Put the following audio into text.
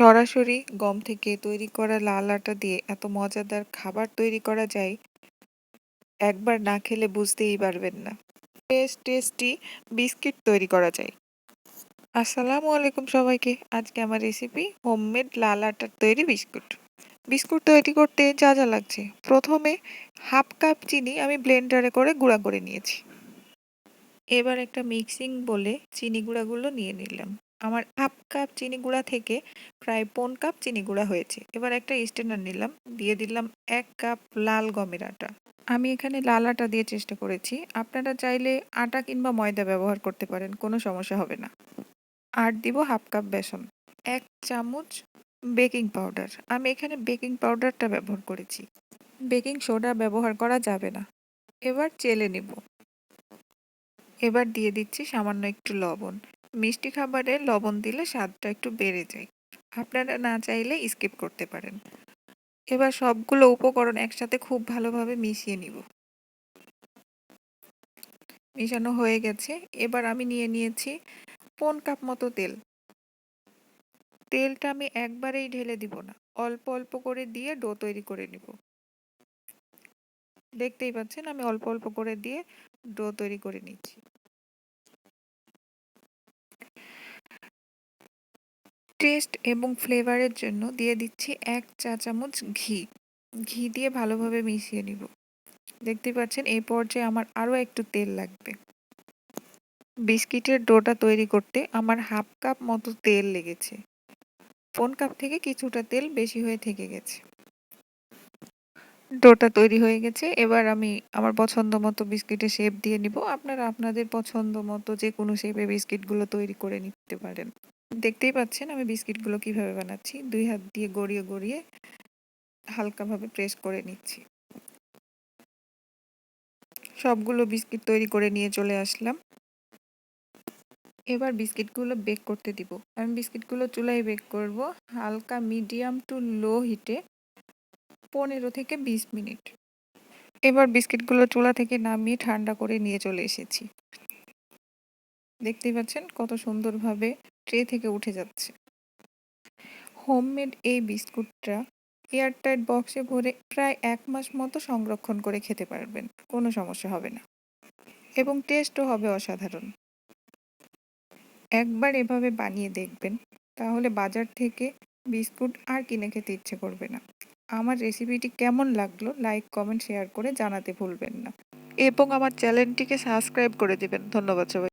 সরাসরি গম থেকে তৈরি করা লাল আটা দিয়ে এত মজাদার খাবার তৈরি করা যায়, একবার না খেলে বুঝতেই পারবেন না। বেশ টেস্টি বিস্কিট তৈরি করা যায়। আসসালামু আলাইকুম সবাইকে। আজকে আমার রেসিপি হোমমেড লাল আটার তৈরি বিস্কুট। বিস্কুট তৈরি করতে যা যা লাগছে। প্রথমে হাফ কাপ চিনি আমি ব্লেন্ডারে করে গুঁড়া করে নিয়েছি। এবার একটা মিক্সিং বলে চিনি গুঁড়াগুলো নিয়ে নিলাম। আমার হাফ কাপ চিনি গুঁড়া থেকে প্রায় পন কাপ চিনি গুঁড়া হয়েছে। এবার একটা স্টেনার নিলাম, দিয়ে দিলাম এক কাপ লাল গমের আটা। আমি এখানে লাল আটা দিয়ে চেষ্টা করেছি। আপনারা চাইলে আটা কিংবা ময়দা ব্যবহার করতে পারেন, কোনো সমস্যা হবে না। আর দিব হাফ কাপ বেসন, এক চামচ বেকিং পাউডার। আমি এখানে বেকিং পাউডারটা ব্যবহার করেছি। বেকিং সোডা ব্যবহার করা যাবে না। এবার চেলে নিব। এবার দিয়ে দিচ্ছি সামান্য একটু লবণ। মিষ্টি খাবারে লবণ দিলে স্বাদটা একটু বেড়ে যায়। আপনারা না চাইলে স্কিপ করতে পারেন। এবার সবগুলো উপকরণ একসাথে খুব ভালোভাবে মিশিয়ে নিব। মিশানো হয়ে গেছে। এবার আমি নিয়ে নিয়েছি পন কাপ মতো তেল। তেলটা আমি একবারেই ঢেলে দিব না। অল্প অল্প করে দিয়ে ডো তৈরি করে নিব। দেখতেই পাচ্ছেন আমি অল্প অল্প করে দিয়ে ডো তৈরি করে নিচ্ছি। টেস্ট এবং ফ্লেভারের জন্য দিয়ে দিচ্ছি এক চা চামচ ঘি। ঘি দিয়ে ভালোভাবে মিশিয়ে নিব। দেখতে পাচ্ছেন এই পর্যায়ে আমার আরও একটু তেল লাগবে। বিস্কিটের ডোটা তৈরি করতে আমার হাফ কাপ মতো তেল লেগেছে। ফোন কাপ থেকে কিছুটা তেল বেশি হয়ে থেকে গেছে। ডোটা তৈরি হয়ে গেছে, এবার আমি আমার পছন্দ মতো বিস্কিটের শেপ দিয়ে নিব। আপনারা আপনাদের পছন্দ মতো যে কোনো শেপে বিস্কিটগুলো তৈরি করে নিতে পারেন। দেখতেই পাচ্ছেন আমি বিস্কিটগুলো কীভাবে বানাচ্ছি। দুই হাত দিয়ে গড়িয়ে গড়িয়ে হালকাভাবে প্রেস করে নিচ্ছি। সবগুলো বিস্কিট তৈরি করে নিয়ে চলে আসলাম। এবার বিস্কিটগুলো বেক করতে দিব। আমি বিস্কিটগুলো চুলায় বেক করব হালকা মিডিয়াম টু লো হিটে পনেরো থেকে বিশ মিনিট। এবার বিস্কিটগুলো চুলা থেকে নামিয়ে ঠান্ডা করে নিয়ে চলে এসেছি। দেখতেই পাচ্ছেন কত সুন্দরভাবে ট্রে থেকে উঠে যাচ্ছে। হোমমেড এই বিস্কুটটা এয়ারটাইট বক্সে ভরে প্রায় এক মাস মতো সংরক্ষণ করে খেতে পারবেন, কোনো সমস্যা হবে না। এবং টেস্টও হবে অসাধারণ। একবার এভাবে বানিয়ে দেখবেন, তাহলে বাজার থেকে বিস্কুট আর কিনে খেতে ইচ্ছে করবে না। আমার রেসিপিটি কেমন লাগল, লাইক, কমেন্ট, শেয়ার করে জানাতে ভুলবেন না। এবং আমার চ্যানেলটিকে সাবস্ক্রাইব করে দেবেন। ধন্যবাদ সবাই।